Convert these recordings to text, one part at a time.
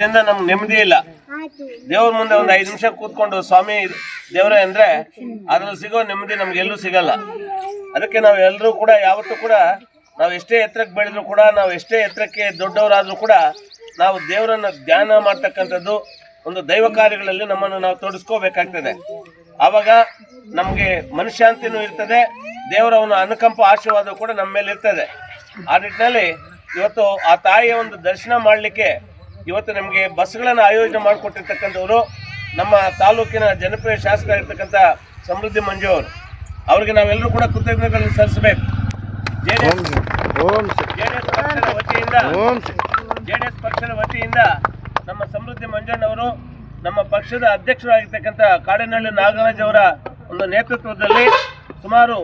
ಇದರಿಂದ ನಮ್ಗೆ ನೆಮ್ಮದಿ ಇಲ್ಲ. ದೇವ್ರ ಮುಂದೆ ಒಂದು ಐದು ನಿಮಿಷ ಕೂತ್ಕೊಂಡು ಸ್ವಾಮಿ ದೇವರೇ ಅಂದ್ರೆ ಅದ್ರಲ್ಲಿ ಸಿಗೋ ನೆಮ್ಮದಿ ನಮ್ಗೆ ಎಲ್ಲೂ ಸಿಗಲ್ಲ. ಅದಕ್ಕೆ ನಾವು ಎಲ್ಲರೂ ಕೂಡ ಯಾವತ್ತೂ ಕೂಡ ನಾವು ಎಷ್ಟೇ ಎತ್ತರಕ್ಕೆ ಬೆಳೆದ್ರು ಕೂಡ, ನಾವು ಎಷ್ಟೇ ಎತ್ತರಕ್ಕೆ ದೊಡ್ಡವರಾದ್ರೂ ಕೂಡ ನಾವು ದೇವರನ್ನ ಧ್ಯಾನ ಮಾಡ್ತಕ್ಕಂಥದ್ದು ಒಂದು ದೈವ ಕಾರ್ಯಗಳಲ್ಲಿ ನಮ್ಮನ್ನು ನಾವು ತೊಡಸ್ಕೋಬೇಕಾಗ್ತದೆ ಆವಾಗ ನಮಗೆ ಮನಃಶಾಂತಿನೂ ಇರ್ತದೆ, ದೇವರ ಒಂದು ಅನುಕಂಪ ಆಶೀರ್ವಾದ ಕೂಡ ನಮ್ಮ ಮೇಲೆ ಇರ್ತದೆ ಆ ನಿಟ್ಟಿನಲ್ಲಿ ಇವತ್ತು ಆ ತಾಯಿಯ ಒಂದು ದರ್ಶನ ಮಾಡಲಿಕ್ಕೆ ಇವತ್ತು ನಮಗೆ ಬಸ್ಗಳನ್ನು ಆಯೋಜನೆ ಮಾಡಿಕೊಟ್ಟಿರ್ತಕ್ಕಂಥವರು ನಮ್ಮ ತಾಲೂಕಿನ ಜನಪ್ರಿಯ ಶಾಸಕರಾಗಿರ್ತಕ್ಕಂಥ ಸಮೃದ್ಧಿ ಮಂಜು ಅವರು. ಅವರಿಗೆ ನಾವೆಲ್ಲರೂ ಕೂಡ ಕೃತಜ್ಞತೆಗಳನ್ನು ಸಲ್ಲಿಸಬೇಕು. ಜೆ ಡಿ ಎಸ್ ಪಕ್ಷದ ವತಿಯಿಂದ ಜೆ ಡಿ ಎಸ್ ಪಕ್ಷದ ವತಿಯಿಂದ ನಮ್ಮ ಸಮೃದ್ಧಿ ಮಂಜಣ್ಣವರು ನಮ್ಮ ಪಕ್ಷದ ಅಧ್ಯಕ್ಷರಾಗಿರ್ತಕ್ಕಂಥ ಕಾಡೇನಹಳ್ಳಿ ನಾಗರಾಜ್ ಅವರ ಒಂದು ನೇತೃತ್ವದಲ್ಲಿ ಸುಮಾರು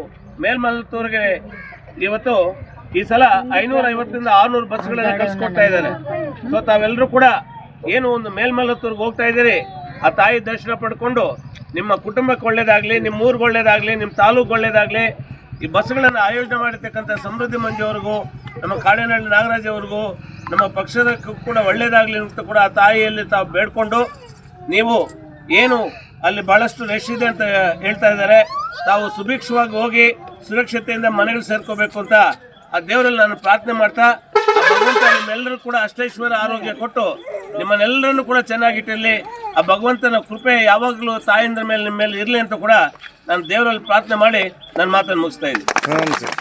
ಮೇಲ್ಮಲ್ಲೂರಿಗೆ ಇವತ್ತು ಈ ಸಲ ಐನೂರ ಐವತ್ತರಿಂದ ಆರ್ನೂರು ಬಸ್ಗಳನ್ನು ಕಳಿಸ್ಕೊಡ್ತಾ ಇದ್ದಾರೆ. ಸೊ ತಾವೆಲ್ಲರೂ ಕೂಡ ಏನು ಒಂದು ಮೇಲ್ಮಲ್ಲತ್ತೂರ್ಗೆ ಹೋಗ್ತಾ ಇದ್ದೀರಿ ಆ ತಾಯಿ ದರ್ಶನ ಪಡ್ಕೊಂಡು ನಿಮ್ಮ ಕುಟುಂಬಕ್ಕೆ ಒಳ್ಳೇದಾಗ್ಲಿ ನಿಮ್ಮ ಊರಿಗೆ ಒಳ್ಳೇದಾಗ್ಲಿ ನಿಮ್ಮ ತಾಲೂಕು ಒಳ್ಳೇದಾಗಲಿ ಈ ಬಸ್ಗಳನ್ನು ಆಯೋಜನೆ ಮಾಡಿರ್ತಕ್ಕಂಥ ಸಮೃದ್ಧಿ ಮಂಜು ಅವ್ರಿಗೂ ನಮ್ಮ ಕಾಡೇನಹಳ್ಳಿ ನಾಗರಾಜ್ ಅವ್ರಿಗೂ ನಮ್ಮ ಪಕ್ಷದ ಕೂಡ ಒಳ್ಳೇದಾಗಲಿ ಅಂತ ಕೂಡ ಆ ತಾಯಿಯಲ್ಲಿ ತಾವು ಬೇಡ್ಕೊಂಡು ನೀವು ಏನು ಅಲ್ಲಿ ಬಹಳಷ್ಟು ರಶ್ ಇದೆ ಅಂತ ಹೇಳ್ತಾ ಇದ್ದಾರೆ. ತಾವು ಸುಭಿಕ್ಷವಾಗಿ ಹೋಗಿ ಸುರಕ್ಷತೆಯಿಂದ ಮನೆಗಳು ಸೇರ್ಕೋಬೇಕು ಅಂತ ಆ ದೇವರಲ್ಲಿ ನಾನು ಪ್ರಾರ್ಥನೆ ಮಾಡ್ತಾ ಭಗವಂತ ನಿಮ್ಮೆಲ್ಲರೂ ಕೂಡ ಅಷ್ಟೈಶ್ವರ ಆರೋಗ್ಯ ಕೊಟ್ಟು ನಿಮ್ಮನ್ನೆಲ್ಲರನ್ನು ಕೂಡ ಚೆನ್ನಾಗಿಟ್ಟಿರಲಿ. ಆ ಭಗವಂತನ ಕೃಪೆ ಯಾವಾಗಲೂ ತಾಯಿಂದ್ರ ಮೇಲೆ ನಿಮ್ಮ ಮೇಲೆ ಇರಲಿ ಅಂತ ಕೂಡ ನಾನು ದೇವರಲ್ಲಿ ಪ್ರಾರ್ಥನೆ ಮಾಡಿ ನನ್ನ ಮಾತನ್ನು ಮುಗಿಸ್ತಾ ಇದ್ದೀನಿ.